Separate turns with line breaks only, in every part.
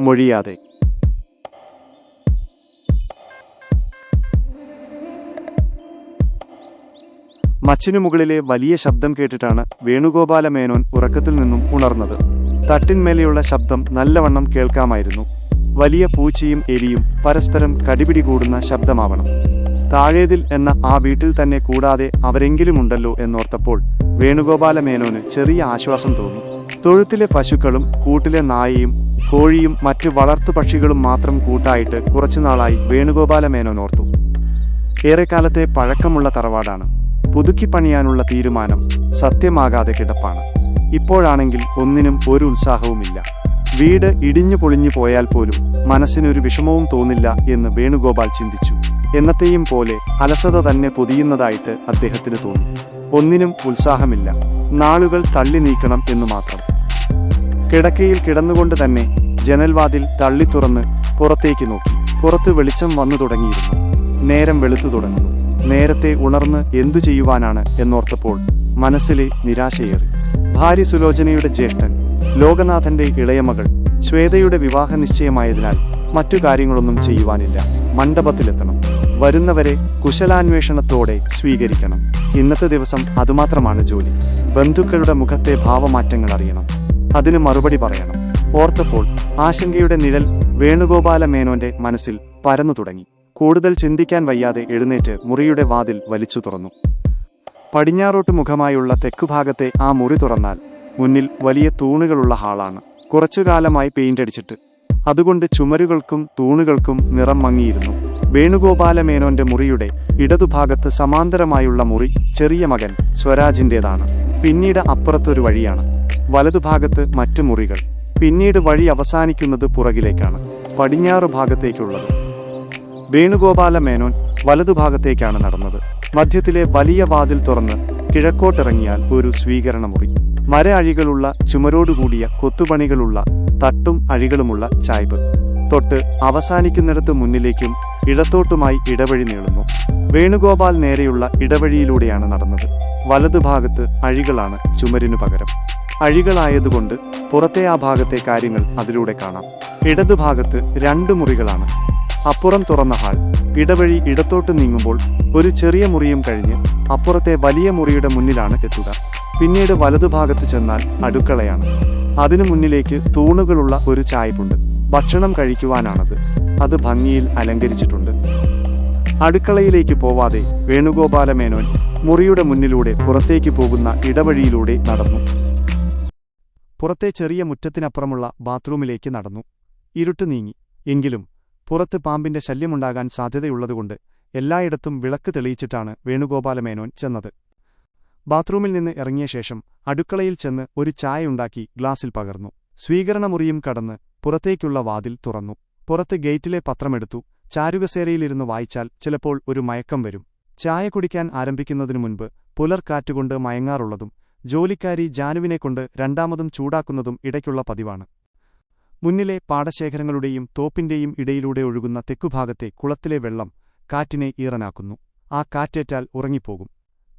മൊഴിയാതെ. മച്ചിനു മുകളിലെ വലിയ ശബ്ദം കേട്ടിട്ടാണ് വേണുഗോപാല മേനോൻ ഉറക്കത്തിൽ നിന്നും ഉണർന്നത്. തട്ടിന്മേലെയുള്ള ശബ്ദം നല്ലവണ്ണം കേൾക്കാമായിരുന്നു. വലിയ പൂച്ചയും എലിയും പരസ്പരം കടിപിടി കൂടുന്ന ശബ്ദമാവണം. താഴേതിൽ എന്ന ആ വീട്ടിൽ തന്നെ കൂടാതെ അവരെങ്കിലുമുണ്ടല്ലോ എന്നോർത്തപ്പോൾ വേണുഗോപാല മേനോന് ചെറിയ ആശ്വാസം തോന്നി. തൊഴുത്തിലെ പശുക്കളും കൂട്ടിലെ നായയും കോഴിയും മറ്റ് വളർത്തു പക്ഷികളും മാത്രം കൂട്ടായിട്ട് കുറച്ചുനാളായി വേണുഗോപാല മേനോൻ ഓർത്തു. ഏറെക്കാലത്തെ പഴക്കമുള്ള തറവാടാണ്. പുതുക്കി പണിയാനുള്ള തീരുമാനം സത്യമാകാതെ കിടപ്പാണ്. ഇപ്പോഴാണെങ്കിൽ ഒന്നിനും ഒരു ഉത്സാഹവുമില്ല. വീട് ഇടിഞ്ഞു പൊളിഞ്ഞു പോയാൽ പോലും മനസ്സിനൊരു വിഷമവും തോന്നില്ല എന്ന് വേണുഗോപാൽ ചിന്തിച്ചു. എന്നത്തെയും പോലെ അലസത തന്നെ പൊതിയുന്നതായിട്ട് അദ്ദേഹത്തിന് തോന്നി. ഒന്നിനും ഉത്സാഹമില്ല. നാളുകൾ തള്ളി നീക്കണം എന്ന് മാത്രം. കിടക്കയിൽ കിടന്നുകൊണ്ട് തന്നെ ജനൽവാതിൽ തള്ളി തുറന്ന് പുറത്തേക്ക് നോക്കി. പുറത്ത് വെളിച്ചം വന്നു തുടങ്ങിയിരുന്നു. നേരം വെളുത്തു തുടങ്ങുന്നു. നേരത്തെ ഉണർന്ന് എന്തു ചെയ്യുവാനാണ് എന്നോർത്തപ്പോൾ മനസ്സിലെ നിരാശയേറി. ഭാര്യ സുലോചനയുടെ ജ്യേഷ്ഠൻ ലോകനാഥന്റെ ഇളയമകൾ ശ്വേതയുടെ വിവാഹ നിശ്ചയമായതിനാൽ മറ്റു കാര്യങ്ങളൊന്നും ചെയ്യുവാനില്ല. മണ്ഡപത്തിലെത്തണം. വരുന്നവരെ കുശലാന്വേഷണത്തോടെ സ്വീകരിക്കണം. ഇന്നത്തെ ദിവസം അതുമാത്രമാണ് ജോലി. ബന്ധുക്കളുടെ മുഖത്തെ ഭാവമാറ്റങ്ങൾ അറിയണം. അതിന് മറുപടി പറയണം. ഓർത്തപ്പോൾ ആശങ്കയുടെ നിഴൽ വേണുഗോപാല മേനോന്റെ മനസ്സിൽ പരന്നു തുടങ്ങി. കൂടുതൽ ചിന്തിക്കാൻ വയ്യാതെ എഴുന്നേറ്റ് മുറിയുടെ വാതിൽ വലിച്ചു തുറന്നു. പടിഞ്ഞാറോട്ട് മുഖമായുള്ള തെക്കുഭാഗത്തെ ആ മുറി തുറന്നാൽ മുന്നിൽ വലിയ തൂണുകളുള്ള ഹാളാണ്. കുറച്ചുകാലമായി പെയിന്റ് അടിച്ചിട്ട്. അതുകൊണ്ട് ചുമരുകൾക്കും തൂണുകൾക്കും നിറം മങ്ങിയിരുന്നു. വേണുഗോപാല മേനോന്റെ മുറിയുടെ ഇടതുഭാഗത്ത് സമാന്തരമായുള്ള മുറി ചെറിയ മകൻ സ്വരാജിന്റെതാണ് പിന്നീട് അപ്പുറത്തൊരു വഴിയാണ്. വലതുഭാഗത്ത് മറ്റു മുറികൾ പിന്നീട് വഴി അവസാനിക്കുന്നത് പുറകിലേക്കാണ് പടിഞ്ഞാറ് ഭാഗത്തേക്കുള്ളത്. വേണുഗോപാല മേനോൻ വലതുഭാഗത്തേക്കാണ് നടന്നത്. മധ്യത്തിലെ വലിയ വാതിൽ തുറന്ന് കിഴക്കോട്ടിറങ്ങിയാൽ ഒരു സ്വീകരണ മുറി മര അഴികളുള്ള ചുമരോടുകൂടിയ കൊത്തുപണികളുള്ള തട്ടും അഴികളുമുള്ള ചായ്പ്. തൊട്ട് അവസാനിക്കുന്നിടത്ത് മുന്നിലേക്കും ഇടത്തോട്ടുമായി ഇടവഴി നീളുന്നു. വേണുഗോപാൽ നേരെയുള്ള ഇടവഴിയിലൂടെയാണ് നടന്നത്. വലതുഭാഗത്ത് അഴികളാണ് ചുമരിനു പകരം. അഴികളായതുകൊണ്ട് പുറത്തെ ആ ഭാഗത്തെ കാര്യങ്ങൾ അതിലൂടെ കാണാം. ഇടതുഭാഗത്ത് രണ്ട് മുറികളാണ്. അപ്പുറം തുറന്ന ഹാൾ. ഇടവഴി ഇടത്തോട്ട് നീങ്ങുമ്പോൾ ഒരു ചെറിയ മുറിയും കഴിഞ്ഞ് അപ്പുറത്തെ വലിയ മുറിയുടെ മുന്നിലാണ് എത്തുക. പിന്നീട് വലതുഭാഗത്ത് ചെന്നാൽ അടുക്കളയാണ്. അതിനു മുന്നിലേക്ക് തൂണുകളുള്ള ഒരു ചായ്പുണ്ട്. ഭക്ഷണം കഴിക്കുവാനാണത്. അത് ഭംഗിയിൽ അലങ്കരിച്ചിട്ടുണ്ട്. അടുക്കളയിലേക്ക് പോവാതെ വേണുഗോപാലമേനോൻ മുറിയുടെ മുന്നിലൂടെ പുറത്തേക്ക് പോകുന്ന ഇടവഴിയിലൂടെ നടന്നു. പുറത്തെ ചെറിയ മുറ്റത്തിനപ്പുറമുള്ള ബാത്റൂമിലേക്ക് നടന്നു. ഇരുട്ട് നീങ്ങി. എങ്കിലും പുറത്ത് പാമ്പിന്റെ ശല്യമുണ്ടാകാൻ സാധ്യതയുള്ളതുകൊണ്ട് എല്ലായിടത്തും വിളക്ക് തെളിയിച്ചിട്ടാണ് വേണുഗോപാലമേനോൻ ചെന്നത്. ബാത്റൂമിൽ നിന്ന് ഇറങ്ങിയ ശേഷം അടുക്കളയിൽ ചെന്ന് ഒരു ചായയുണ്ടാക്കി ഗ്ലാസിൽ പകർന്നു. സ്വീകരണമുറിയും കടന്ന് പുറത്തേക്കുള്ള വാതിൽ തുറന്നു. പുറത്ത് ഗേറ്റിലെ പത്രമെടുത്തു. ചാരുകസേരയിലിരുന്ന് വായിച്ചാൽ ചിലപ്പോൾ ഒരു മയക്കം വരും. ചായ കുടിക്കാൻ ആരംഭിക്കുന്നതിനു മുൻപ് പുലർക്കാറ്റുകൊണ്ട് മയങ്ങാറുള്ളതും ജോലിക്കാരി ജാനുവിനെക്കൊണ്ട് രണ്ടാമതും ചൂടാക്കുന്നതും ഇടയ്ക്കുള്ള പതിവാണ്. മുന്നിലെ പാടശേഖരങ്ങളുടെയും തോപ്പിന്റെയും ഇടയിലൂടെ ഒഴുകുന്ന തെക്കുഭാഗത്തെ കുളത്തിലെ വെള്ളം കാറ്റിനെ ഈറനാക്കുന്നു. ആ കാറ്റേറ്റാൽ ഉറങ്ങിപ്പോകും.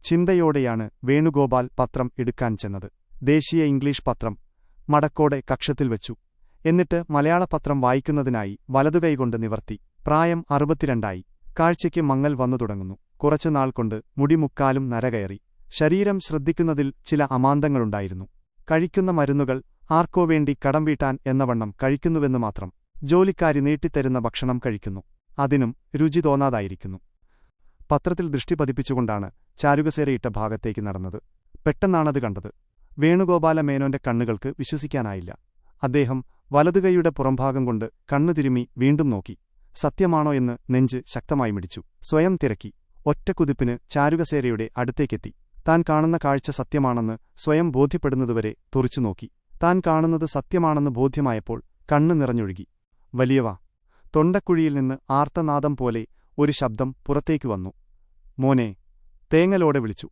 ചിന്തയോടെയാണ് വേണുഗോപാൽ പത്രം എടുക്കാൻ ചെന്നത്. ദേശീയ ഇംഗ്ലീഷ് പത്രം മടക്കോടെ കക്ഷത്തിൽ വെച്ചു. എന്നിട്ട് മലയാള പത്രം വായിക്കുന്നതിനായി വലതുകൈകൊണ്ട് നിവർത്തി. പ്രായം അറുപത്തിരണ്ടായി. കാഴ്ചയ്ക്ക് മങ്ങൽ വന്നു തുടങ്ങുന്നു. കുറച്ചുനാൾ കൊണ്ട് മുടിമുക്കാലും നരകയറി. ശരീരം ശ്രദ്ധിക്കുന്നതിൽ ചില അമാന്തങ്ങളുണ്ടായിരുന്നു. കഴിക്കുന്ന മരുന്നുകൾ ആർക്കോ വേണ്ടി കടം വീട്ടാൻ എന്നവണ്ണം കഴിക്കുന്നുവെന്ന് മാത്രം ജോലിക്കാരി നീട്ടിത്തരുന്ന ഭക്ഷണം കഴിക്കുന്നു. അതിനും രുചി തോന്നാതായിരിക്കുന്നു. പത്രത്തിൽ ദൃഷ്ടി പതിപ്പിച്ചുകൊണ്ടാണ് ചാരുകസേരയിട്ട ഭാഗത്തേക്ക് നടന്നത്. പെട്ടെന്നാണത് കണ്ടത്. വേണുഗോപാല മേനോന്റെ കണ്ണുകൾക്ക് വിശ്വസിക്കാനായില്ല. അദ്ദേഹം വലതുകൈയുടെ പുറംഭാഗം കൊണ്ട് കണ്ണു തിരുമി വീണ്ടും നോക്കി. സത്യമാണോ എന്ന് നെഞ്ച് ശക്തമായി മിടിച്ചു. സ്വയം തിരക്കി. ഒറ്റക്കുതിപ്പിന് ചാരുകസേരയുടെ അടുത്തേക്കെത്തി. താൻ കാണുന്ന കാഴ്ച സത്യമാണെന്ന് സ്വയം ബോധ്യപ്പെടുന്നതുവരെ തുറിച്ചുനോക്കി താൻ കാണുന്നത് സത്യമാണെന്ന് ബോധ്യമായപ്പോൾ കണ്ണു നിറഞ്ഞൊഴുകി. വലിയവ തൊണ്ടക്കുഴിയിൽ നിന്ന് ആർത്തനാദം പോലെ ഒരു ശബ്ദം പുറത്തേക്കു വന്നു. മോനെ തേങ്ങലോടെ വിളിച്ചു.